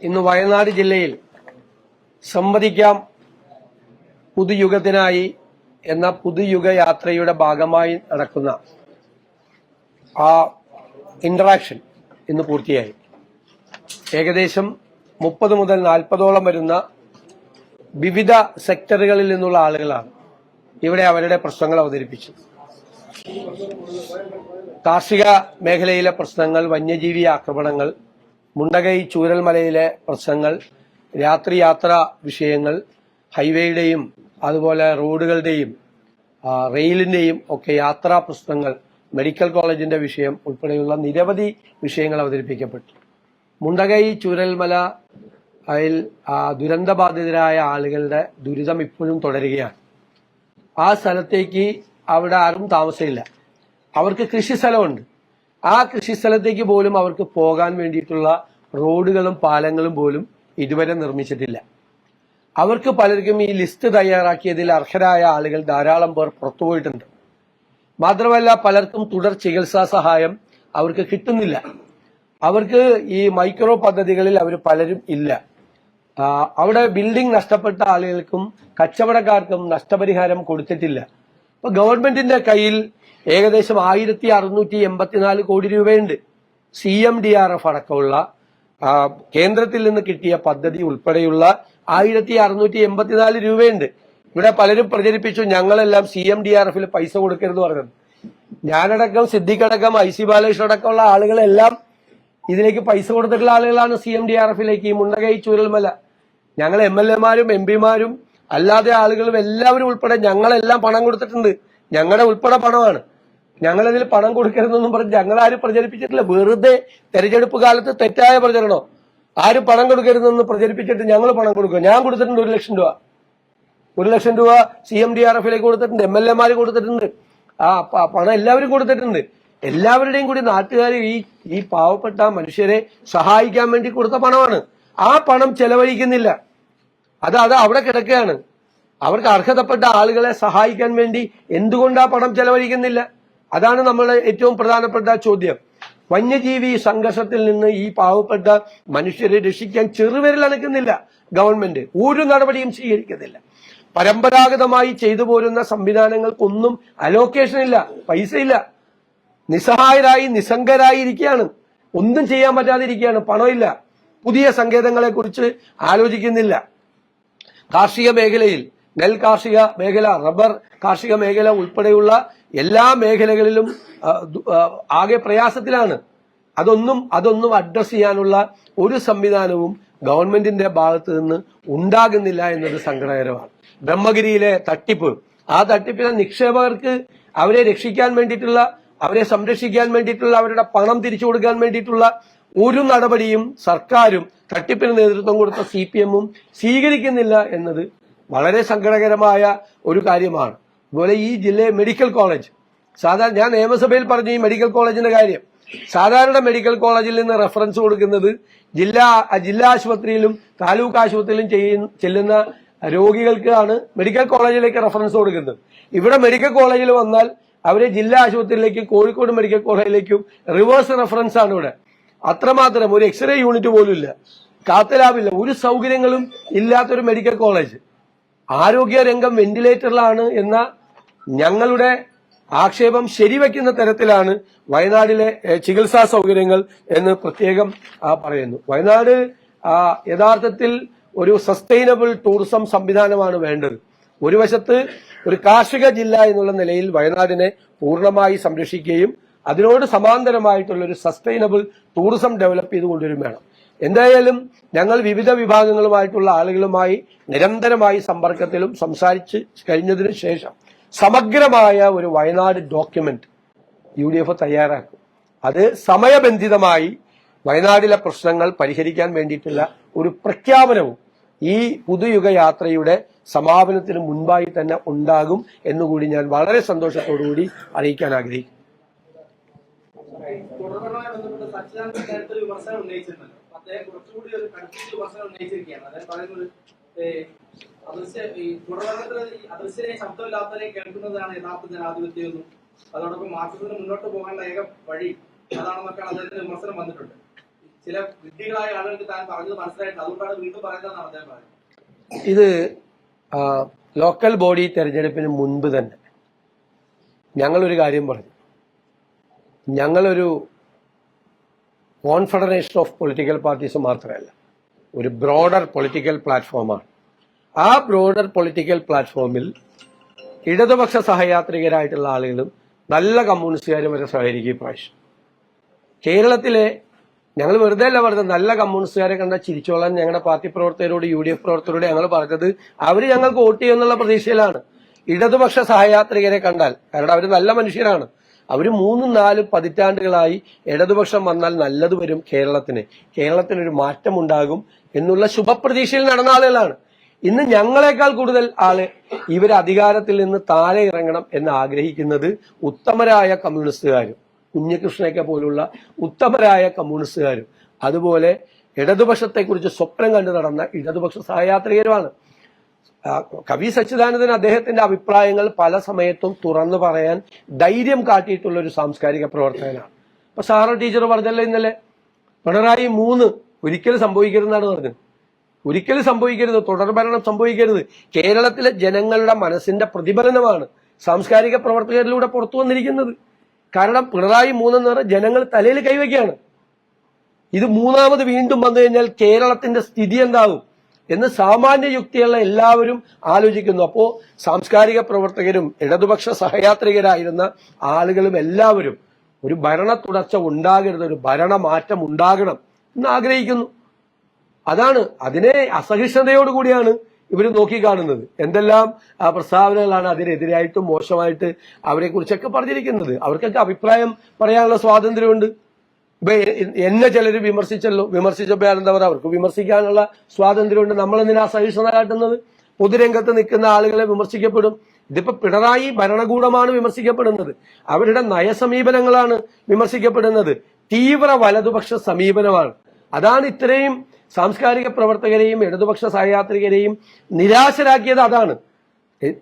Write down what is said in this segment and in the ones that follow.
ഇന്ന് വയനാട് ജില്ലയിൽ സംവദിക്കാം പുതുയുഗത്തിനായി എന്ന പുതുയുഗ യാത്രയുടെ ഭാഗമായി നടക്കുന്ന ആ ഇന്ററാക്ഷൻ ഇന്ന് പൂർത്തിയായി. ഏകദേശം മുപ്പത് മുതൽ നാൽപ്പതോളം വരുന്ന വിവിധ സെക്ടറുകളിൽ നിന്നുള്ള ആളുകളാണ് ഇവിടെ അവരുടെ പ്രശ്നങ്ങൾ അവതരിപ്പിച്ചു കാർഷിക മേഖലയിലെ പ്രശ്നങ്ങൾ വന്യജീവി ആക്രമണങ്ങൾ മുണ്ടകൈ ചൂരൽമലയിലെ പ്രശ്നങ്ങൾ രാത്രിയാത്രാ വിഷയങ്ങൾ ഹൈവേയുടെയും അതുപോലെ റോഡുകളുടെയും റെയിലിന്റെയും ഒക്കെ യാത്രാ പ്രശ്നങ്ങൾ മെഡിക്കൽ കോളേജിന്റെ വിഷയം ഉൾപ്പെടെയുള്ള നിരവധി വിഷയങ്ങൾ അവതരിപ്പിക്കപ്പെട്ടു. മുണ്ടകൈ ചൂരൽമല അതിൽ ദുരന്തബാധിതരായ ആളുകളുടെ ദുരിതം ഇപ്പോഴും തുടരുകയാണ്. ആ സ്ഥലത്തേക്ക് അവിടെ ആരും താമസമില്ല. അവർക്ക് കൃഷി സ്ഥലമുണ്ട്. ആ കൃഷി സ്ഥലത്തേക്ക് പോലും അവർക്ക് പോകാൻ വേണ്ടിയിട്ടുള്ള റോഡുകളും പാലങ്ങളും പോലും ഇതുവരെ നിർമ്മിച്ചിട്ടില്ല. അവർക്ക് പലർക്കും ഈ ലിസ്റ്റ് തയ്യാറാക്കിയതിൽ അർഹരായ ആളുകൾ ധാരാളം പേർ പുറത്തുപോയിട്ടുണ്ട് മാത്രമല്ല പലർക്കും തുടർ ചികിത്സാ സഹായം അവർക്ക് കിട്ടുന്നില്ല. അവർക്ക് ഈ മൈക്രോ പദ്ധതികളിൽ അവർ പലരും ഇല്ല. അവിടെ ബിൽഡിംഗ് നഷ്ടപ്പെട്ട ആളുകൾക്കും കച്ചവടക്കാർക്കും നഷ്ടപരിഹാരം കൊടുത്തിട്ടില്ല. അപ്പൊ ഗവൺമെന്റിന്റെ കയ്യിൽ ഏകദേശം ആയിരത്തി അറുന്നൂറ്റി എൺപത്തിനാല് കോടി രൂപയുണ്ട്. C M D R F അടക്കമുള്ള കേന്ദ്രത്തിൽ നിന്ന് കിട്ടിയ പദ്ധതി ഉൾപ്പെടെയുള്ള ആയിരത്തി അറുന്നൂറ്റി എൺപത്തിനാല് രൂപയുണ്ട്. ഇവിടെ പലരും പ്രചരിപ്പിച്ചു ഞങ്ങളെല്ലാം സി എം ഡി ആർ എഫിൽ പൈസ കൊടുക്കരുത് പറഞ്ഞത്. ഞാനടക്കം സിദ്ദിഖടക്കം ഐ സി ബാലകൃഷ്ണൻ അടക്കമുള്ള ആളുകളെല്ലാം ഇതിലേക്ക് പൈസ കൊടുത്തിട്ടുള്ള ആളുകളാണ് സി എം ഡി ആർ എഫിലേക്ക് ഈ മുണ്ടകൈ ചൂരൽമല. ഞങ്ങൾ എം എൽ എമാരും എം പിമാരും അല്ലാതെ ആളുകളും എല്ലാവരും ഉൾപ്പെടെ ഞങ്ങളെല്ലാം പണം കൊടുത്തിട്ടുണ്ട്. ഞങ്ങളുടെ ഉൾപ്പെടെ പണമാണ്. ഞങ്ങളതിൽ പണം കൊടുക്കരുതെന്നും പറഞ്ഞ് ഞങ്ങൾ ആരും പ്രചരിപ്പിച്ചിട്ടില്ല. വെറുതെ തെരഞ്ഞെടുപ്പ് കാലത്ത് തെറ്റായ പ്രചരണോ? ആരും പണം കൊടുക്കരുതെന്ന് പ്രചരിപ്പിച്ചിട്ട് ഞങ്ങൾ പണം കൊടുക്കുക. ഞാൻ കൊടുത്തിട്ടുണ്ട് ഒരു ലക്ഷം രൂപ. ഒരു ലക്ഷം രൂപ സി എം ഡി ആർ എഫിലേക്ക് കൊടുത്തിട്ടുണ്ട്. എം എൽ എമാര് കൊടുത്തിട്ടുണ്ട്. ആ പണം എല്ലാവരും കൊടുത്തിട്ടുണ്ട്. എല്ലാവരുടെയും കൂടി നാട്ടുകാർ ഈ ഈ പാവപ്പെട്ട മനുഷ്യരെ സഹായിക്കാൻ വേണ്ടി കൊടുത്ത പണമാണ്. ആ പണം ചെലവഴിക്കുന്നില്ല. അത് അത് അവിടെ കിടക്കുകയാണ്. അവർക്ക് അർഹതപ്പെട്ട ആളുകളെ സഹായിക്കാൻ വേണ്ടി എന്തുകൊണ്ട് ആ പണം ചെലവഴിക്കുന്നില്ല? അതാണ് നമ്മളെ ഏറ്റവും പ്രധാനപ്പെട്ട ചോദ്യം. വന്യജീവി സംഘർഷത്തിൽ നിന്ന് ഈ പാവപ്പെട്ട മനുഷ്യരെ രക്ഷിക്കാൻ ചെറുവിരൽ അനക്കുന്നില്ല ഗവൺമെന്റ്. ഒരു നടപടിയും സ്വീകരിക്കുന്നില്ല. പരമ്പരാഗതമായി ചെയ്തു പോരുന്ന സംവിധാനങ്ങൾക്കൊന്നും അലോക്കേഷൻ ഇല്ല പൈസ ഇല്ല. നിസ്സഹായരായി നിസ്സംഗരായി ഇരിക്കുകയാണ് ഒന്നും ചെയ്യാൻ പറ്റാതിരിക്കുകയാണ് പണമില്ല പുതിയ സങ്കേതങ്ങളെ കുറിച്ച് ആലോചിക്കുന്നില്ല. കാർഷിക മേഖലയിൽ നെൽ കാർഷിക മേഖല റബ്ബർ കാർഷിക മേഖല ഉൾപ്പെടെയുള്ള എല്ലാ മേഖലകളിലും ആകെ പ്രയാസത്തിലാണ്. അതൊന്നും അതൊന്നും അഡ്രസ് ചെയ്യാനുള്ള ഒരു സംവിധാനവും ഗവൺമെന്റിന്റെ ഭാഗത്ത് നിന്ന് ഉണ്ടാകുന്നില്ല എന്നത് സങ്കടകരമാണ്. ബ്രഹ്മഗിരിയിലെ തട്ടിപ്പ്. ആ തട്ടിപ്പിലെ നിക്ഷേപകർക്ക് അവരെ രക്ഷിക്കാൻ വേണ്ടിയിട്ടുള്ള അവരെ സംരക്ഷിക്കാൻ വേണ്ടിയിട്ടുള്ള അവരുടെ പണം തിരിച്ചു കൊടുക്കാൻ വേണ്ടിയിട്ടുള്ള ഒരു നടപടിയും സർക്കാരും തട്ടിപ്പിന് നേതൃത്വം കൊടുത്ത സി സ്വീകരിക്കുന്നില്ല എന്നത് വളരെ സങ്കടകരമായ ഒരു കാര്യമാണ്. അതുപോലെ ഈ ജില്ലയെ മെഡിക്കൽ കോളേജ് സാധാരണ ഞാൻ നിയമസഭയിൽ പറഞ്ഞു ഈ മെഡിക്കൽ കോളേജിന്റെ കാര്യം. സാധാരണ മെഡിക്കൽ കോളേജിൽ നിന്ന് റെഫറൻസ് കൊടുക്കുന്നത് ജില്ലാ ജില്ലാ ആശുപത്രിയിലും താലൂക്ക് ആശുപത്രിയിലും ചെയ്യുന്ന ചെല്ലുന്ന രോഗികൾക്കാണ് മെഡിക്കൽ കോളേജിലേക്ക് റെഫറൻസ് കൊടുക്കുന്നത്. ഇവിടെ മെഡിക്കൽ കോളേജിൽ വന്നാൽ അവരെ ജില്ലാ ആശുപത്രിയിലേക്കും കോഴിക്കോട് മെഡിക്കൽ കോളേജിലേക്കും റിവേഴ്സ് റെഫറൻസ് ആണ് ഇവിടെ. അത്രമാത്രം ഒരു എക്സ്റേ യൂണിറ്റ് പോലും ഇല്ല. കാത്തലാവില്ല ഒരു സൗകര്യങ്ങളും ഇല്ലാത്തൊരു മെഡിക്കൽ കോളേജ് ആരോഗ്യ രംഗം വെന്റിലേറ്ററിലാണ് എന്ന ഞങ്ങളുടെ ആക്ഷേപം ശരിവെക്കുന്ന തരത്തിലാണ് വയനാടിലെ ചികിത്സാ സൗകര്യങ്ങൾ എന്ന് പ്രത്യേകം പറയുന്നു. വയനാട് യഥാർത്ഥത്തിൽ ഒരു സസ്റ്റൈനബിൾ ടൂറിസം സംവിധാനമാണ് വേണ്ടത്. ഒരു വശത്ത് ഒരു കാർഷിക ജില്ല എന്നുള്ള നിലയിൽ വയനാടിനെ പൂർണമായി സംരക്ഷിക്കുകയും അതിനോട് സമാന്തരമായിട്ടുള്ള ഒരു സസ്റ്റൈനബിൾ ടൂറിസം ഡെവലപ്പ് ചെയ്ത് കൊണ്ടുവരും വേണം. എന്തായാലും ഞങ്ങൾ വിവിധ വിഭാഗങ്ങളുമായിട്ടുള്ള ആളുകളുമായി നിരന്തരമായി സമ്പർക്കത്തിലും സംസാരിച്ച് കഴിഞ്ഞതിന് ശേഷം സമഗ്രമായ ഒരു Wayanad document U D F തയ്യാറാക്കും. അത് സമയബന്ധിതമായി വയനാടിലെ പ്രശ്നങ്ങൾ പരിഹരിക്കാൻ വേണ്ടിയിട്ടുള്ള ഒരു പ്രഖ്യാപനവും ഈ പുതുയുഗ യാത്രയുടെ സമാപനത്തിന് മുൻപായി തന്നെ ഉണ്ടാകും എന്നുകൂടി ഞാൻ വളരെ സന്തോഷത്തോടുകൂടി അറിയിക്കാൻ ആഗ്രഹിക്കുന്നു. കുറച്ചുകൂടി ഒരു പറയുന്നത് ഈ അദൃശ്യരെയും കേൾക്കുന്നതാണ് യഥാർത്ഥ ജനാധിപത്യം എന്നും അതോടൊപ്പം മാർക്സിസത്തിന് മുന്നോട്ട് പോകാനുള്ള ഏക വഴി അതാണെന്നൊക്കെയാണ് അദ്ദേഹത്തിന് വിമർശനം വന്നിട്ടുണ്ട്. ചില വിഡ്ഢികളായ ആളുകൾക്ക് താൻ പറഞ്ഞത് മനസ്സിലായിട്ട് അതുകൊണ്ടാണ് വീണ്ടും പറയുന്നതെന്നാണ് അദ്ദേഹം പറയുന്നത്. ഇത് ലോക്കൽ ബോഡി തെരഞ്ഞെടുപ്പിന് മുൻപ് തന്നെ ഞങ്ങളൊരു കാര്യം പറഞ്ഞു. ഞങ്ങളൊരു കോൺഫെഡറേഷൻ ഓഫ് പൊളിറ്റിക്കൽ പാർട്ടീസ് മാത്രമല്ല ഒരു ബ്രോഡർ പൊളിറ്റിക്കൽ പ്ലാറ്റ്ഫോമാണ് ആ ബ്രോഡർ പൊളിറ്റിക്കൽ പ്ലാറ്റ്ഫോമിൽ ഇടതുപക്ഷ സഹയാത്രികരായിട്ടുള്ള ആളുകളും നല്ല കമ്മ്യൂണിസ്റ്റുകാരും വരെ സഹകരിക്കും ഇപ്രാവശ്യം കേരളത്തിലെ ഞങ്ങൾ വെറുതെ അല്ല പറഞ്ഞത് നല്ല കമ്മ്യൂണിസ്റ്റുകാരെ കണ്ട ചിരിച്ചോളാൻ ഞങ്ങളുടെ പാർട്ടി പ്രവർത്തകരോട് യു ഡി എഫ് പ്രവർത്തകരോട് ഞങ്ങൾ പറഞ്ഞത് അവർ ഞങ്ങൾക്ക് വോട്ട് ചെയ്യുമെന്നുള്ള പ്രതീക്ഷയിലാണ്. ഇടതുപക്ഷ സഹയാത്രികരെ കണ്ടാൽ കാരണം അവർ നല്ല മനുഷ്യരാണ്. അവർ മൂന്നും നാലും പതിറ്റാണ്ടുകളായി ഇടതുപക്ഷം വന്നാൽ നല്ലത് വരും കേരളത്തിന്. കേരളത്തിനൊരു മാറ്റം ഉണ്ടാകും എന്നുള്ള ശുഭപ്രതീക്ഷയിൽ നടന്ന ആളുകളാണ്. ഇന്ന് ഞങ്ങളെക്കാൾ കൂടുതൽ ആൾ ഇവർ അധികാരത്തിൽ നിന്ന് താഴെ ഇറങ്ങണം എന്ന് ആഗ്രഹിക്കുന്നത് ഉത്തമരായ കമ്മ്യൂണിസ്റ്റുകാരും കുഞ്ഞികൃഷ്ണയൊക്കെ പോലുള്ള ഉത്തമരായ കമ്മ്യൂണിസ്റ്റുകാരും. അതുപോലെ ഇടതുപക്ഷത്തെക്കുറിച്ച് സ്വപ്നം കണ്ടു നടന്ന ഇടതുപക്ഷ സഹയാത്രികരുമാണ്. കവി സച്ചിദാനന്ദൻ അദ്ദേഹത്തിന്റെ അഭിപ്രായങ്ങൾ പല സമയത്തും തുറന്നു പറയാൻ ധൈര്യം കാട്ടിയിട്ടുള്ള ഒരു സാംസ്കാരിക പ്രവർത്തകനാണ്. അപ്പൊ സാറോ ടീച്ചർ പറഞ്ഞല്ലോ ഇന്നലെ പിണറായി മൂന്ന് ഒരിക്കലും സംഭവിക്കരുതെന്നാണ് പറഞ്ഞത്. ഒരിക്കലും സംഭവിക്കരുത്. തുടർഭരണം സംഭവിക്കരുത്. കേരളത്തിലെ ജനങ്ങളുടെ മനസ്സിന്റെ പ്രതിഫലനമാണ് സാംസ്കാരിക പ്രവർത്തകരിലൂടെ പുറത്തു വന്നിരിക്കുന്നത്. കാരണം പിണറായി മൂന്നെന്ന് പറഞ്ഞാൽ ജനങ്ങൾ തലയിൽ കൈവയ്ക്കാണ് ഇത് മൂന്നാമത് വീണ്ടും വന്നു കഴിഞ്ഞാൽ കേരളത്തിന്റെ സ്ഥിതി എന്താകും എന്ന് സാമാന്യ യുക്തിയുള്ള എല്ലാവരും ആലോചിക്കുന്നു. അപ്പോൾ സാംസ്കാരിക പ്രവർത്തകരും ഇടതുപക്ഷ സഹയാത്രികരായിരുന്ന ആളുകളും എല്ലാവരും ഒരു ഭരണ തുടർച്ച ഉണ്ടാകരുത് ഒരു ഭരണമാറ്റം ഉണ്ടാകണം എന്ന് ആഗ്രഹിക്കുന്നു. അതാണ്. അതിനെ അസഹിഷ്ണുതയോടുകൂടിയാണ് ഇവർ നോക്കിക്കാണുന്നത് എന്തെല്ലാം പ്രസ്താവനകളാണ് അതിനെതിരായിട്ടും മോശമായിട്ട് അവരെ കുറിച്ചൊക്കെ പറഞ്ഞിരിക്കുന്നത്. അവർക്കൊക്കെ അഭിപ്രായം പറയാനുള്ള സ്വാതന്ത്ര്യമുണ്ട്. ഇപ്പൊ എന്നെ ചിലർ വിമർശിച്ചല്ലോ. വിമർശിച്ചപ്പോ എന്താ പറയുക? അവർക്ക് വിമർശിക്കാനുള്ള സ്വാതന്ത്ര്യമുണ്ട്. നമ്മൾ എന്തിനാ സഹിഷ്ണുത കാട്ടുന്നത്? പൊതുരംഗത്ത് നിൽക്കുന്ന ആളുകളെ വിമർശിക്കപ്പെടും. ഇതിപ്പോ പിണറായി ഭരണകൂടമാണ് വിമർശിക്കപ്പെടുന്നത്. അവരുടെ നയസമീപനങ്ങളാണ് വിമർശിക്കപ്പെടുന്നത്. തീവ്ര വലതുപക്ഷ സമീപനമാണ്. അതാണ് ഇത്രയും സാംസ്കാരിക പ്രവർത്തകരെയും ഇടതുപക്ഷ സഹയാത്രികരെയും നിരാശരാക്കിയത് അതാണ്.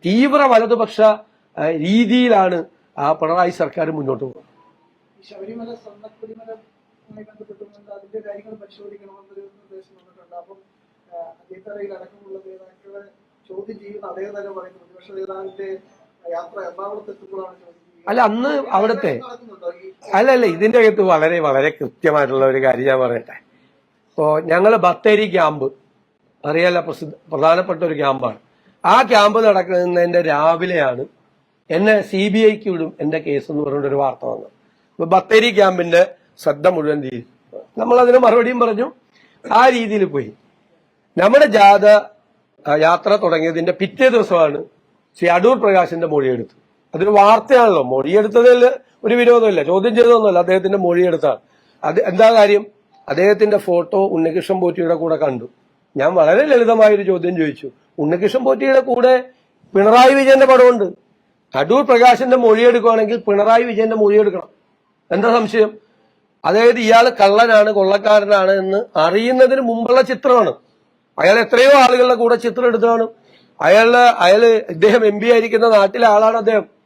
തീവ്ര വലതുപക്ഷ രീതിയിലാണ് ആ പിണറായി സർക്കാർ മുന്നോട്ട് പോകുന്നത് ഈ ശബരിമല സ്വർണക്കുടിമലവുമായി ബന്ധപ്പെട്ടുകൊണ്ട് അതിന്റെ കാര്യങ്ങൾ പരിശോധിക്കണമെന്നൊരു നിർദ്ദേശം വന്നിട്ടുണ്ട്. അപ്പം അധ്യക്ഷതയിൽ അടക്കമുള്ള നേതാക്കളെ ചോദ്യം ചെയ്യുന്ന അദ്ദേഹം തന്നെ പറയുന്നു. പ്രതിപക്ഷ നേതാവിന്റെ യാത്ര എറണാകുളത്ത് എത്തുമ്പോഴാണ് ചോദ്യം അല്ല അന്ന് അവിടുത്തെ അല്ല അല്ല ഇതിന്റെ അകത്ത് വളരെ വളരെ കൃത്യമായിട്ടുള്ള ഒരു കാര്യം ഞാൻ പറയട്ടെ. ഇപ്പോ ഞങ്ങൾ ബത്തേരി ക്യാമ്പ് അറിയാലോ പ്രസിദ്ധ പ്രധാനപ്പെട്ട ഒരു ക്യാമ്പാണ്. ആ ക്യാമ്പ് നടക്കുന്നതിന്റെ രാവിലെയാണ് എന്നെ സി ബി ഐക്ക് വിടും എന്റെ കേസ് എന്ന് പറഞ്ഞിട്ട് ഒരു വാർത്ത വന്നത്. അപ്പൊ ബത്തേരി ക്യാമ്പിന്റെ ശ്രദ്ധ മുഴുവൻ നമ്മൾ അതിന് മറുപടിയും പറഞ്ഞു. ആ രീതിയിൽ പോയി. നമ്മുടെ ജാഥ യാത്ര തുടങ്ങിയതിന്റെ പിറ്റേ ദിവസമാണ് ശ്രീ അടൂർ പ്രകാശിന്റെ മൊഴിയെടുത്ത്. അതൊരു വാർത്തയാണല്ലോ. മൊഴിയെടുത്തതിൽ ഒരു വിരോധമില്ല. ചോദ്യം ചെയ്തതൊന്നുമല്ല. അദ്ദേഹത്തിന്റെ മൊഴിയെടുത്താണ്. അത് എന്താ കാര്യം? അദ്ദേഹത്തിന്റെ ഫോട്ടോ ഉണ്ണികൃഷ്ണൻ പോറ്റിയുടെ കൂടെ കണ്ടു. ഞാൻ വളരെ ലളിതമായ ഒരു ചോദ്യം ചോദിച്ചു. ഉണ്ണികൃഷ്ണൻ പോറ്റിയുടെ കൂടെ പിണറായി വിജയന്റെ പടമുണ്ട്. അടൂർ പ്രകാശിന്റെ മൊഴിയെടുക്കുകയാണെങ്കിൽ പിണറായി വിജയന്റെ മൊഴിയെടുക്കണം. എന്താ സംശയം? അതായത് ഇയാൾ കള്ളനാണ് കൊള്ളക്കാരനാണ് എന്ന് അറിയുന്നതിന് മുമ്പുള്ള ചിത്രമാണ്. അയാൾ എത്രയോ ആളുകളുടെ കൂടെ ചിത്രം എടുത്തതാണ്. അയാളുടെ അയാൾ ഇദ്ദേഹം എം പി ആയിരിക്കുന്ന നാട്ടിലെ ആളാണ് അദ്ദേഹം.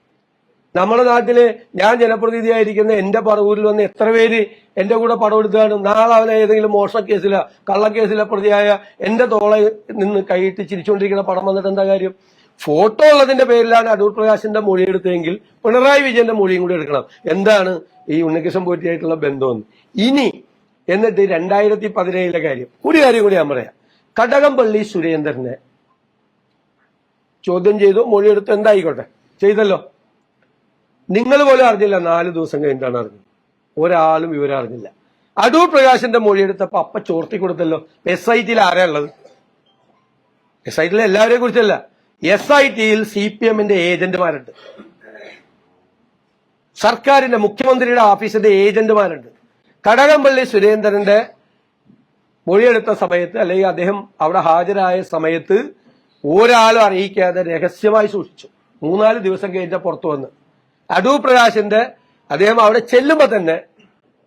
നമ്മുടെ നാട്ടിൽ ഞാൻ ജനപ്രതിനിധിയായിരിക്കുന്ന എന്റെ പറവൂരിൽ വന്ന് എത്ര പേര് എന്റെ കൂടെ പടം എടുത്തു കാണും നാളെ അവനെ ഏതെങ്കിലും മോഷണ കേസിലോ കള്ളക്കേസിലോ പ്രതിയായ എന്റെ തോളെ നിന്ന് കൈയിട്ട് ചിരിച്ചുകൊണ്ടിരിക്കുന്ന പടം വന്നിട്ട് എന്താ കാര്യം? ഫോട്ടോ ഉള്ളതിന്റെ പേരിലാണ് അടൂർ പ്രകാശിന്റെ മൊഴി എടുത്തതെങ്കിൽ പിണറായി വിജയന്റെ മൊഴിയും കൂടി എടുക്കണം. എന്താണ് ഈ ഉണ്ണികൃഷ്ണൻ പോറ്റിയായിട്ടുള്ള ബന്ധമെന്ന് ഇനി എന്നിട്ട് രണ്ടായിരത്തി പതിനേഴിലെ കാര്യം. ഒരു കാര്യം കൂടി ഞാൻ പറയാം. കടകംപള്ളി സുരേന്ദ്രനെ ചോദ്യം ചെയ്തു മൊഴിയെടുത്ത് എന്തായിക്കോട്ടെ? ചെയ്തല്ലോ. നിങ്ങൾ പോലും അറിഞ്ഞില്ല. നാല് ദിവസം കഴിഞ്ഞിട്ടാണ് അറിഞ്ഞത്. ഒരാളും വിവരം അറിഞ്ഞില്ല. അടൂർ പ്രകാശിന്റെ മൊഴിയെടുത്തപ്പോ അപ്പ ചോർത്തി കൊടുത്തല്ലോ. എസ് ഐ ടിയിൽ ആരാ ഉള്ളത്? എസ് ഐ ടിയിലെ എല്ലാവരെയും കുറിച്ചല്ല. എസ് ഐ ടിയിൽ സി പി എമ്മിന്റെ ഏജന്റുമാരുണ്ട്. സർക്കാരിന്റെ മുഖ്യമന്ത്രിയുടെ ഓഫീസിന്റെ ഏജന്റുമാരുണ്ട്. കടകംപള്ളി സുരേന്ദ്രന്റെ മൊഴിയെടുത്ത സമയത്ത് അല്ലെങ്കിൽ അദ്ദേഹം അവിടെ ഹാജരായ സമയത്ത് ഒരാളും അറിയിക്കാതെ രഹസ്യമായി സൂക്ഷിച്ചു. മൂന്നാൽ ദിവസം കഴിഞ്ഞ പുറത്തു വന്ന്. അടൂർ പ്രകാശിന്റെ അദ്ദേഹം അവിടെ ചെല്ലുമ്പോൾ തന്നെ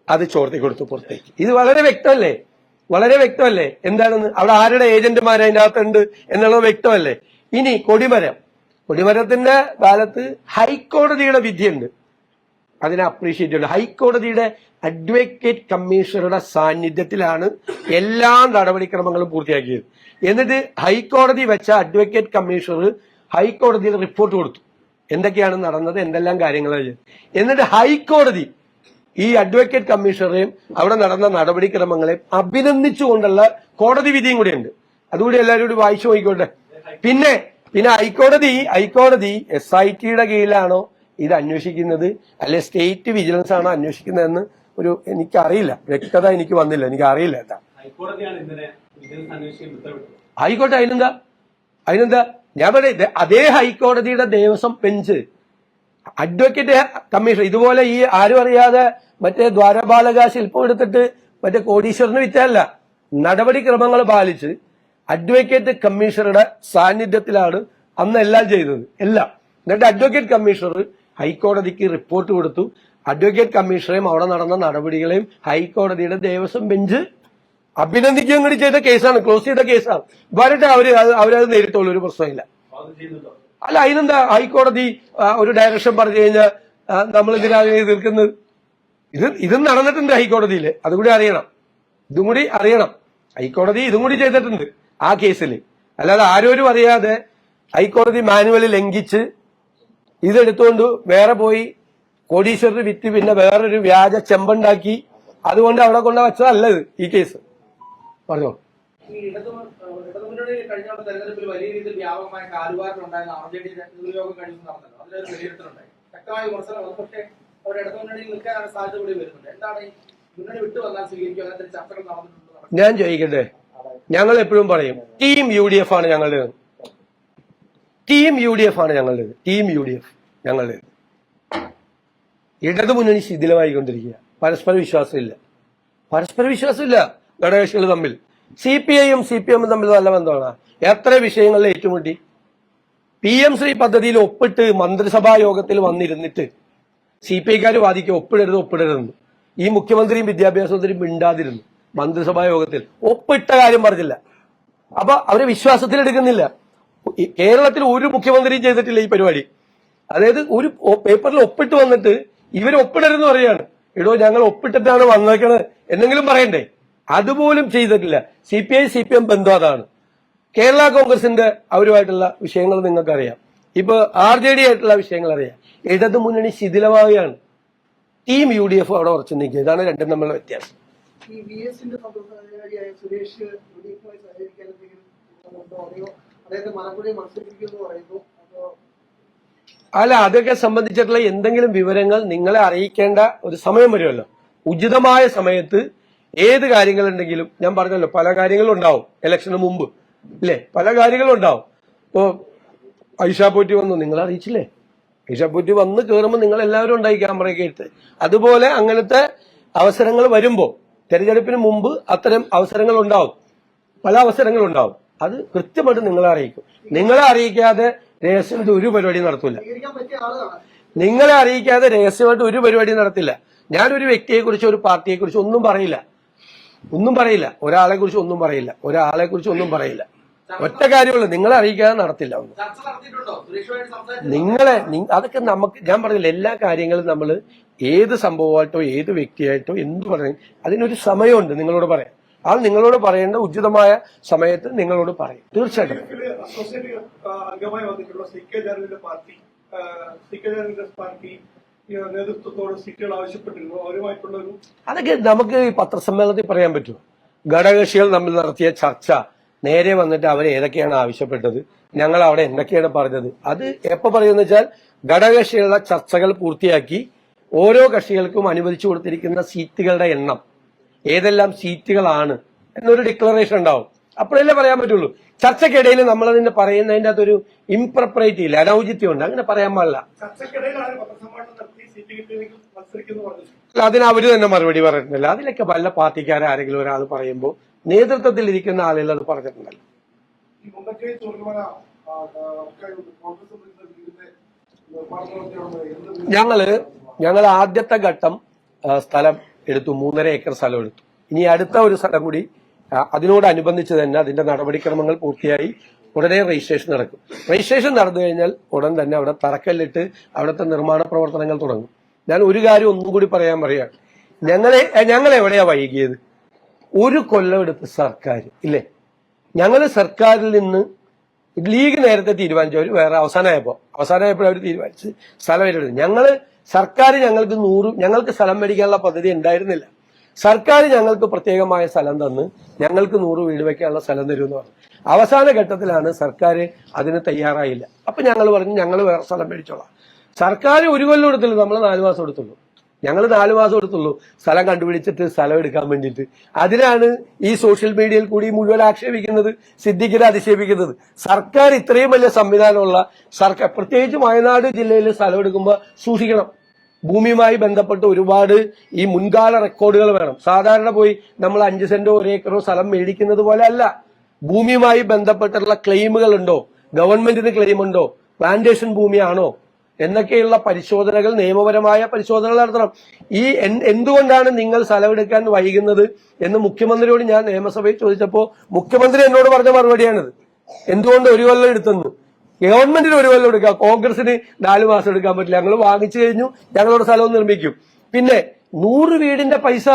അത് ചോർത്തി കൊടുത്തു പുറത്തേക്ക്. ഇത് വളരെ വ്യക്തമല്ലേ? വളരെ വ്യക്തമല്ലേ? എന്താണെന്ന്? അവിടെ ആരുടെ ഏജന്റുമാർ അതിന്റെ അകത്തുണ്ട് എന്നുള്ളത് വ്യക്തമല്ലേ? ഇനി കൊടിമരം. കൊടിമരത്തിന്റെ കാലത്ത് ഹൈക്കോടതിയുടെ വിധിയുണ്ട്. അതിനെ അപ്രീഷിയേറ്റ് ചെയ്യുന്നു ഹൈക്കോടതിയുടെ അഡ്വക്കേറ്റ് കമ്മീഷണറുടെ സാന്നിധ്യത്തിലാണ് എല്ലാ നടപടിക്രമങ്ങളും പൂർത്തിയാക്കിയത്. എന്നിട്ട് ഹൈക്കോടതി വെച്ച അഡ്വക്കേറ്റ് കമ്മീഷണർ ഹൈക്കോടതിയിൽ റിപ്പോർട്ട് കൊടുത്തു. എന്തൊക്കെയാണ് നടന്നത് എന്തെല്ലാം കാര്യങ്ങളാണ് എന്നിട്ട് ഹൈക്കോടതി ഈ അഡ്വക്കേറ്റ് കമ്മീഷണറെയും അവിടെ നടന്ന നടപടിക്രമങ്ങളെയും അഭിനന്ദിച്ചുകൊണ്ടുള്ള കോടതി വിധിയും കൂടിയുണ്ട്. അതുകൂടി എല്ലാവരും കൂടി വായിച്ചു നോക്കിക്കോട്ടെ. പിന്നെ പിന്നെ ഹൈക്കോടതി ഹൈക്കോടതി എസ് ഐ ടിയുടെ കീഴിലാണോ ഇത് അന്വേഷിക്കുന്നത്? അല്ലെ സ്റ്റേറ്റ് വിജിലൻസ് ആണോ അന്വേഷിക്കുന്നതെന്ന് ഒരു എനിക്കറിയില്ല. വ്യക്തത എനിക്ക് വന്നില്ല. എനിക്ക് അറിയില്ല എന്താ ഹൈക്കോടതിയാണ് ഇന്നലെ വിജിലൻസ് അന്വേഷിക്കാൻ ഉത്തരവിട്ടത്. ആയിക്കോട്ടെ അതിനെന്താ? അതിനെന്താ? ഞാൻ പറയുന്നത് അതേ ഹൈക്കോടതിയുടെ ദേവസ്വം ബെഞ്ച്. അഡ്വക്കേറ്റ് കമ്മീഷൻ ഇതുപോലെ ഈ ആരും അറിയാതെ മറ്റേ ദ്വാരപാലക ശില്പം എടുത്തിട്ട് മറ്റേ കോടീശ്വരന് വിറ്റല്ല നടപടിക്രമങ്ങൾ പാലിച്ച് അഡ്വക്കേറ്റ് കമ്മീഷണറുടെ സാന്നിധ്യത്തിലാണ് അന്ന് എല്ലാം ചെയ്തത്. എല്ലാം. എന്നിട്ട് അഡ്വക്കേറ്റ് കമ്മീഷണർ ഹൈക്കോടതിക്ക് റിപ്പോർട്ട് കൊടുത്തു. അഡ്വക്കേറ്റ് കമ്മീഷണറെയും അവിടെ നടന്ന നടപടികളെയും ഹൈക്കോടതിയുടെ ദേവസ്വം ബെഞ്ച് അഭിനന്ദിക്കുകയും കൂടി ചെയ്ത കേസാണ്. ക്ലോസ് ചെയ്ത കേസാണ്. വരട്ടെ അവർ അവരത് നേരിട്ടുള്ളൂ ഒരു പ്രശ്നമില്ല. അല്ല അതിനെന്താ ഹൈക്കോടതി ഒരു ഡയറക്ഷൻ പറഞ്ഞു കഴിഞ്ഞാൽ നമ്മൾ ഇതിനെ തീർക്കുന്നത് ഇത് ഇതും നടന്നിട്ടുണ്ട് ഹൈക്കോടതിയിൽ അതുകൂടി അറിയണം. ഇതും കൂടി അറിയണം. ഹൈക്കോടതി ഇതും കൂടി ചെയ്തിട്ടുണ്ട് ആ കേസിൽ അല്ലാതെ ആരോരും അറിയാതെ ഹൈക്കോടതി മാനുവൽ ലംഘിച്ച് ഇതെടുത്തുകൊണ്ട് വേറെ പോയി കോടീശ്വരർ വിറ്റ് പിന്നെ വേറൊരു വ്യാജ ചെമ്പുണ്ടാക്കി അതുകൊണ്ട് അവിടെ കൊണ്ട് വെച്ചതല്ല ഈ കേസ്. പറഞ്ഞോ. ഈ ഇടതു ഇടതുമുന്നണി കഴിഞ്ഞ തവണ തെരഞ്ഞെടുപ്പിൽ വലിയ രീതിയിൽ വ്യാപകമായ കാലുവാരനുണ്ടായിരുന്ന ആർ ജെ ഡി ദുര്യോഗം കഴിഞ്ഞ് നടന്നല്ലോ അതിലൊരു വിലയിരുത്തലുണ്ടായി. ശക്തമായ വിമർശനം വന്നു. പക്ഷേ അവർ ഇടതുമുന്നണിയിൽ നിൽക്കാനാണ് സാധ്യത കൂടി വരുന്നുണ്ട്. എന്താണ് ഈ മുന്നണി വിട്ടു വന്നാൽ സ്വീകരിക്കും? അങ്ങനത്തെ ചർച്ചകൾ നടന്നിട്ടുണ്ട്? ഞാൻ ചോദിക്കട്ടെ? ഞങ്ങൾ എപ്പോഴും പറയും ടീം യു ഡി എഫ് ആണ് ഞങ്ങളുടെ ടീം യു ഡി എഫ് ആണ് ഞങ്ങളുടെ ടീം യു ഡി എഫ് ഞങ്ങളുടേത് ഇടതു മുന്നണി ശിഥിലമായിക്കൊണ്ടിരിക്കുക. പരസ്പര വിശ്വാസമില്ല. പരസ്പര വിശ്വാസമില്ല. ഘടകകക്ഷികൾ തമ്മിൽ. സി പി ഐയും സി പി എമ്മും തമ്മിൽ നല്ല ബന്ധമാണ്? എത്ര വിഷയങ്ങളിൽ ഏറ്റുമുട്ടി? പി എം ശ്രീ പദ്ധതിയിൽ ഒപ്പിട്ട് മന്ത്രിസഭാ യോഗത്തിൽ വന്നിരുന്നിട്ട് സി പി ഐക്കാർ വാദിക്കുക ഒപ്പിടരുത് ഒപ്പിടരുതെന്ന്. ഈ മുഖ്യമന്ത്രിയും വിദ്യാഭ്യാസ മന്ത്രിയും മിണ്ടാതിരുന്നു. മന്ത്രിസഭാ യോഗത്തിൽ ഒപ്പിട്ട കാര്യം പറഞ്ഞില്ല. അപ്പൊ അവരെ വിശ്വാസത്തിൽ എടുക്കുന്നില്ല. കേരളത്തിൽ ഒരു മുഖ്യമന്ത്രിയും ചെയ്തിട്ടില്ല ഈ പരിപാടി. അതായത് ഒരു പേപ്പറിൽ ഒപ്പിട്ട് വന്നിട്ട് ഇവർ ഒപ്പിടരുതെന്ന് പറയാണ് എടോ ഞങ്ങൾ ഒപ്പിട്ടിട്ടാണ് വന്നേക്കണത്. എന്നെങ്കിലും പറയണ്ടേ? അതുപോലും ചെയ്തിട്ടില്ല. C P I C P M ബന്ധം അതാണ്. കേരള കോൺഗ്രസിന്റെ അവരുമായിട്ടുള്ള വിഷയങ്ങൾ നിങ്ങൾക്കറിയാം. ഇപ്പൊ ആർ ജെ ഡി ആയിട്ടുള്ള വിഷയങ്ങൾ അറിയാം. ഇടതു മുന്നണി ശിഥിലമാവുകയാണ്. ടീം യു ഡി എഫ് അവിടെ ഉറച്ചു നിൽക്കുക ഇതാണ് രണ്ടും തമ്മിലുള്ള വ്യത്യാസം. അല്ല അതൊക്കെ സംബന്ധിച്ചിട്ടുള്ള എന്തെങ്കിലും വിവരങ്ങൾ നിങ്ങളെ അറിയിക്കേണ്ട ഒരു സമയം വരുമല്ലോ. ഉചിതമായ സമയത്ത് ഏത് കാര്യങ്ങളുണ്ടെങ്കിലും ഞാൻ പറഞ്ഞല്ലോ പല കാര്യങ്ങളും ഉണ്ടാവും ഇലക്ഷന് മുമ്പ്. അല്ലേ പല കാര്യങ്ങളും ഉണ്ടാവും ഇപ്പോ ഐഷാ പോറ്റി വന്നു നിങ്ങൾ അറിയിച്ചില്ലേ ഐഷാ പോറ്റി വന്ന് കയറുമ്പോൾ നിങ്ങൾ എല്ലാവരും ഉണ്ടായി ക്യാമറയൊക്കെ എടുത്ത്. അതുപോലെ അങ്ങനത്തെ അവസരങ്ങൾ വരുമ്പോൾ തെരഞ്ഞെടുപ്പിന് മുമ്പ് അത്തരം അവസരങ്ങൾ ഉണ്ടാവും പല അവസരങ്ങൾ ഉണ്ടാവും അത് കൃത്യമായിട്ട് നിങ്ങളെ അറിയിക്കും. നിങ്ങളെ അറിയിക്കാതെ രഹസ്യമായിട്ട് ഒരു പരിപാടി നടത്തൂല സ്വീകരിക്കാൻ പറ്റിയ ആളാണ് നിങ്ങളെ അറിയിക്കാതെ രഹസ്യമായിട്ട് ഒരു പരിപാടി നടത്തില്ല. ഞാനൊരു വ്യക്തിയെ കുറിച്ച് ഒരു പാർട്ടിയെ കുറിച്ച് ഒന്നും പറയില്ല. ഒന്നും പറയില്ല. ഒരാളെ കുറിച്ച് ഒന്നും പറയില്ല. ഒരാളെ കുറിച്ച് ഒന്നും പറയില്ല. ഒറ്റ കാര്യമുള്ളൂ. നിങ്ങളെ അറിയിക്കാതെ നടത്തില്ല നിങ്ങളെ അതൊക്കെ നമുക്ക് ഞാൻ പറഞ്ഞില്ല എല്ലാ കാര്യങ്ങളും നമ്മൾ ഏത് സംഭവമായിട്ടോ ഏത് വ്യക്തിയായിട്ടോ എന്ത് പറയും അതിനൊരു സമയമുണ്ട്. നിങ്ങളോട് പറയാം. അത് നിങ്ങളോട് പറയേണ്ട ഉചിതമായ സമയത്ത് നിങ്ങളോട് പറയും. തീർച്ചയായിട്ടും. അംഗമായി വന്നിട്ടുള്ള പാർട്ടി പാർട്ടി നേതൃത്വത്തോട് സീറ്റുകൾ ആവശ്യപ്പെട്ടിരുന്നു. അവരുമായിട്ടുള്ള ഒരു അതൊക്കെ നമുക്ക് ഈ പത്രസമ്മേളനത്തിൽ പറയാൻ പറ്റുമോ? ഘടകകക്ഷികൾ നമ്മൾ നടത്തിയ ചർച്ച നേരെ വന്നിട്ട് അവർ ഏതൊക്കെയാണ് ആവശ്യപ്പെട്ടത്? ഞങ്ങൾ അവിടെ എന്തൊക്കെയാണ് പറഞ്ഞത്? അത് എപ്പോ പറയുന്ന വെച്ചാൽ ഘടകകക്ഷികളുടെ ചർച്ചകൾ പൂർത്തിയാക്കി ഓരോ കക്ഷികൾക്കും അനുവദിച്ചു കൊടുത്തിരിക്കുന്ന സീറ്റുകളുടെ എണ്ണം ഏതെല്ലാം സീറ്റുകളാണ് എന്നൊരു ഡിക്ലറേഷൻ ഉണ്ടാവും. അപ്പോഴല്ലേ പറയാൻ പറ്റുള്ളൂ. ചർച്ചക്കിടയിൽ നമ്മൾ അതിന്റെ പറയുന്നതിന്റെ അകത്തൊരു ഇംപ്രപ്പറേറ്റ് ഇല്ല അനൗചിത്യം ഉണ്ട്. അങ്ങനെ പറയാൻ പാടില്ല. അല്ല, അതിന് അവർ തന്നെ മറുപടി പറഞ്ഞിട്ടില്ല. അതിലൊക്കെ വല്ല പാർട്ടിക്കാർ ആരെങ്കിലും ഒരാൾ പറയുമ്പോൾ നേതൃത്വത്തിൽ ഇരിക്കുന്ന ആളുകൾ അത് പറഞ്ഞിട്ടുണ്ടല്ലോ. ഞങ്ങൾ ഞങ്ങൾ ആദ്യത്തെ ഘട്ടം സ്ഥലം എടുത്തു. മൂന്നര ഏക്കർ സ്ഥലം എടുത്തു. ഇനി അടുത്ത ഒരു സ്ഥലം കൂടി അതിനോട് അതിനോടനുബന്ധിച്ച് തന്നെ അതിന്റെ നടപടിക്രമങ്ങൾ പൂർത്തിയായി. ഉടനെ രജിസ്ട്രേഷൻ നടക്കും. രജിസ്ട്രേഷൻ നടന്നു കഴിഞ്ഞാൽ ഉടൻ തന്നെ അവിടെ തറക്കല്ലിട്ട് അവിടുത്തെ നിർമ്മാണ പ്രവർത്തനങ്ങൾ തുടങ്ങും. ഞാൻ ഒരു കാര്യം ഒന്നും കൂടി പറയാൻ പറയാം ഞങ്ങളെ ഞങ്ങൾ എവിടെയാ വൈകിയത്? ഒരു കൊല്ലം എടുത്ത് സർക്കാർ ഇല്ലേ? ഞങ്ങൾ സർക്കാരിൽ നിന്ന് ലീഗ് നേരത്തെ തീരുമാനിച്ചു. അവർ വേറെ അവസാനമായപ്പോ. അവസാനമായപ്പോൾ അവർ തീരുമാനിച്ച് സ്ഥലം ഏറ്റെടുത്തു ഞങ്ങൾ സർക്കാർ ഞങ്ങൾക്ക് നൂറ് ഞങ്ങൾക്ക് സ്ഥലം മേടിക്കാനുള്ള പദ്ധതി ഉണ്ടായിരുന്നില്ല. സർക്കാർ ഞങ്ങൾക്ക് പ്രത്യേകമായ സ്ഥലം തന്ന് ഞങ്ങൾക്ക് നൂറ് വീട് വെക്കാനുള്ള സ്ഥലം തരുമെന്ന് പറഞ്ഞു. അവസാന ഘട്ടത്തിലാണ് സർക്കാർ അതിന് തയ്യാറായില്ല. അപ്പം ഞങ്ങൾ പറഞ്ഞു ഞങ്ങൾ വേറെ സ്ഥലം മേടിച്ചോളാം. സർക്കാർ ഒരു കൊല്ലം എടുത്തുള്ളൂ നമ്മൾ നാല് മാസം എടുത്തുള്ളൂ. ഞങ്ങൾ നാല് മാസം എടുത്തുള്ളൂ സ്ഥലം കണ്ടുപിടിച്ചിട്ട് സ്ഥലം എടുക്കാൻ വേണ്ടിയിട്ട്. അതിനാണ് ഈ സോഷ്യൽ മീഡിയയിൽ കൂടി മുഴുവൻ ആക്ഷേപിക്കുന്നത് സിദ്ദിഖിനെ അധിക്ഷേപിക്കുന്നത്. സർക്കാർ ഇത്രയും വലിയ സംവിധാനമുള്ള സർക്കാർ പ്രത്യേകിച്ച് വയനാട് ജില്ലയിൽ സ്ഥലം എടുക്കുമ്പോൾ സൂക്ഷിക്കണം. ഭൂമിയുമായി ബന്ധപ്പെട്ട് ഒരുപാട് ഈ മുൻകാല റെക്കോർഡുകൾ വേണം. സാധാരണ പോയി നമ്മൾ അഞ്ച് സെന്റോ ഒരു ഏക്കറോ സ്ഥലം മേടിക്കുന്നത് പോലെ അല്ല. ഭൂമിയുമായി ബന്ധപ്പെട്ടുള്ള ക്ലെയിമുകൾ ഉണ്ടോ ഗവൺമെന്റിന് ക്ലെയിം ഉണ്ടോ പ്ലാന്റേഷൻ ഭൂമിയാണോ? എന്നൊക്കെയുള്ള പരിശോധനകൾ നിയമപരമായ പരിശോധനകൾ നടത്തണം. ഈ എന്തുകൊണ്ടാണ് നിങ്ങൾ സ്ഥലമെടുക്കാൻ വൈകുന്നത് എന്ന് മുഖ്യമന്ത്രിയോട് ഞാൻ നിയമസഭയിൽ ചോദിച്ചപ്പോൾ മുഖ്യമന്ത്രി എന്നോട് പറഞ്ഞ മറുപടിയാണിത്. എന്തുകൊണ്ട് ഒരു കൊല്ലം എടുത്തെന്ന്? ഗവൺമെന്റിന് ഒരു കൊല്ലം എടുക്കാം. കോൺഗ്രസിന് നാല് മാസം എടുക്കാൻ പറ്റില്ല. ഞങ്ങൾ വാങ്ങിച്ചു കഴിഞ്ഞു. ഞങ്ങളോട് സ്ഥലവും നിർമ്മിക്കും. പിന്നെ നൂറ് വീടിന്റെ പൈസ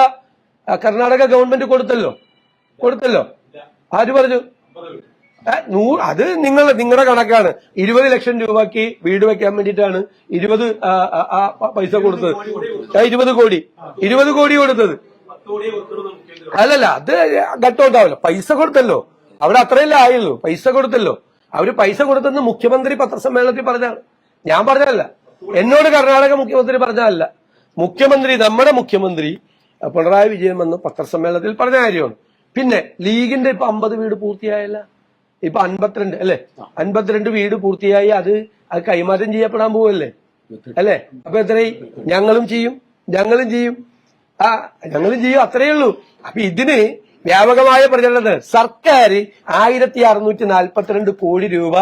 കർണാടക ഗവൺമെന്റ് കൊടുത്തല്ലോ? കൊടുത്തല്ലോ? ആര് പറഞ്ഞു? നൂറ് അത് നിങ്ങൾ നിങ്ങളുടെ കണക്കാണ്. ഇരുപത് ലക്ഷം രൂപക്ക് വീട് വെക്കാൻ വേണ്ടിയിട്ടാണ് ഇരുപത് പൈസ കൊടുത്തത്. ഇരുപത് കോടി. ഇരുപത് കോടി കൊടുത്തത്. അല്ലല്ല അത് ഘട്ടമുണ്ടാവില്ല. പൈസ കൊടുത്തല്ലോ. അവിടെ അത്രയല്ലേ ആയുള്ളൂ. പൈസ കൊടുത്തല്ലോ. അവർ പൈസ കൊടുത്തെന്ന് മുഖ്യമന്ത്രി പത്രസമ്മേളനത്തിൽ പറഞ്ഞാണ് ഞാൻ പറഞ്ഞതല്ല. എന്നോട് കർണാടക മുഖ്യമന്ത്രി പറഞ്ഞതല്ല. മുഖ്യമന്ത്രി നമ്മുടെ മുഖ്യമന്ത്രി പിണറായി വിജയൻ വന്ന് പത്രസമ്മേളനത്തിൽ പറഞ്ഞ കാര്യമാണ്. പിന്നെ ലീഗിന്റെ ഇപ്പൊ അമ്പത് വീട് പൂർത്തിയായല്ല. ഇപ്പൊ അൻപത്തിരണ്ട് അല്ലെ? അൻപത്തിരണ്ട് വീട് പൂർത്തിയായി അത് അത് കൈമാറ്റം ചെയ്യപ്പെടാൻ പോവല്ലേ? അല്ലെ? അപ്പൊ എത്രയും ഞങ്ങളും ചെയ്യും. ഞങ്ങളും ചെയ്യും. ആ ഞങ്ങളും ചെയ്യും. അത്രയേ ഉള്ളൂ. അപ്പൊ ഇതിന് വ്യാപകമായ പ്രചരണത്തിന് സർക്കാർ ആയിരത്തി അറുന്നൂറ്റി നാൽപ്പത്തിരണ്ട് കോടി രൂപ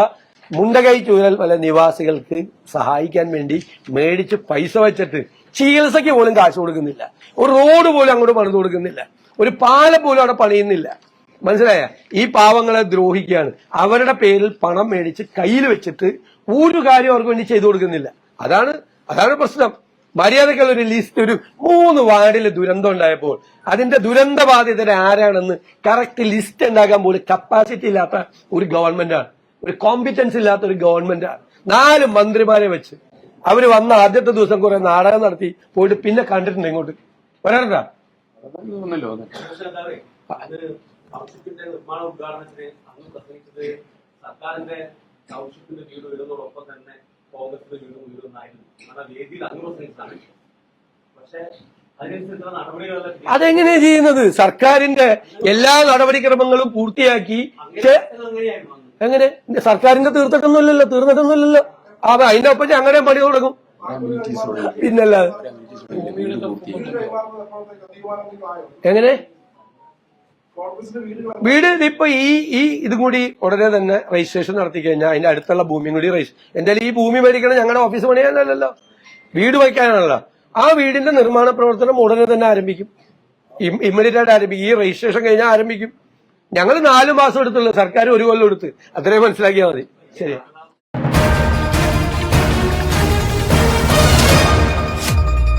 മുണ്ടകൈ ചൂരൽ പല നിവാസികൾക്ക് സഹായിക്കാൻ വേണ്ടി മേടിച്ച് പൈസ വെച്ചിട്ട് ചികിത്സയ്ക്ക് പോലും കാശ് കൊടുക്കുന്നില്ല. ഒരു റോഡ് പോലും അങ്ങോട്ട് പണിത് കൊടുക്കുന്നില്ല. ഒരു പാലം പോലും അവിടെ പണിയുന്നില്ല. മനസ്സിലായ? ഈ പാവങ്ങളെ ദ്രോഹിക്കുകയാണ്. അവരുടെ പേരിൽ പണം മേടിച്ച് കയ്യിൽ വെച്ചിട്ട് ഒരു കാര്യം അവർക്ക് വേണ്ടി ചെയ്തു കൊടുക്കുന്നില്ല. അതാണ് അതാണ് പ്രശ്നം. മര്യാദക്കുള്ള ഒരു ലിസ്റ്റ് ഒരു മൂന്ന് വാർഡിൽ ദുരന്തം ഉണ്ടായപ്പോൾ അതിന്റെ ദുരന്ത ബാധിതർ ആരാണെന്ന് കറക്റ്റ് ലിസ്റ്റ് ഉണ്ടാക്കാൻ പോലും കപ്പാസിറ്റി ഇല്ലാത്ത ഒരു ഗവൺമെന്റാണ് ഒരു കോമ്പിറ്റൻസ് ഇല്ലാത്ത ഒരു ഗവൺമെന്റാണ് നാല് മന്ത്രിമാരെ വെച്ച് അവർ വന്ന ആദ്യത്തെ ദിവസം കുറെ നാടകം നടത്തി പോയിട്ട് പിന്നെ കണ്ടിട്ടുണ്ട് ഇങ്ങോട്ട്. വരാറുണ്ടാ? പക്ഷേ എന്താണ് അത് ടൗൺഷിപ്പിന്റെ നിർമ്മാണ ഉദ്ഘാടനത്തിന് അന്ന് പ്രസംഗിച്ചത് സർക്കാരിന്റെ വീട് തന്നെ കോൺഗ്രസിന്റെ വീട് വേദിയിൽ അന്ന് പ്രസംഗിച്ചതാണ്. പക്ഷേ അതെങ്ങനെയാ ചെയ്യുന്നത്. സർക്കാരിന്റെ എല്ലാ നടപടിക്രമങ്ങളും പൂർത്തിയാക്കി എങ്ങനെ? സർക്കാരിന്റെ തീർത്തിട്ടൊന്നുമില്ലല്ലോ തീർന്നിട്ടൊന്നുമില്ലല്ലോ. ആ അപ്പൊ അതിന്റെ ഒപ്പം അങ്ങനെ പണി തുടങ്ങും. പിന്നല്ലാതെ എങ്ങനെ? വീട് ഇപ്പൊ ഈ ഈ ഇതും കൂടി ഉടനെ തന്നെ രജിസ്ട്രേഷൻ നടത്തി കഴിഞ്ഞാൽ അതിന്റെ അടുത്തുള്ള ഭൂമിയും കൂടി രജിസ്റ്റർ എന്തായാലും ഈ ഭൂമി മേടിക്കണം ഞങ്ങളുടെ ഓഫീസ് പണിയാനല്ലല്ലോ വീട് വയ്ക്കാനാണല്ലോ. ആ വീടിന്റെ നിർമ്മാണ പ്രവർത്തനം ഉടനെ തന്നെ ആരംഭിക്കും. ഇമ്മീഡിയറ്റ് ആയിട്ട് ആരംഭിക്കും. ഈ രജിസ്ട്രേഷൻ കഴിഞ്ഞാൽ ആരംഭിക്കും. ഞങ്ങൾ നാലു മാസം എടുത്തുള്ളൂ. സർക്കാർ ഒരു കൊല്ലം എടുത്ത്. അത്രയും മനസ്സിലാക്കിയാൽ മതി. ശരി.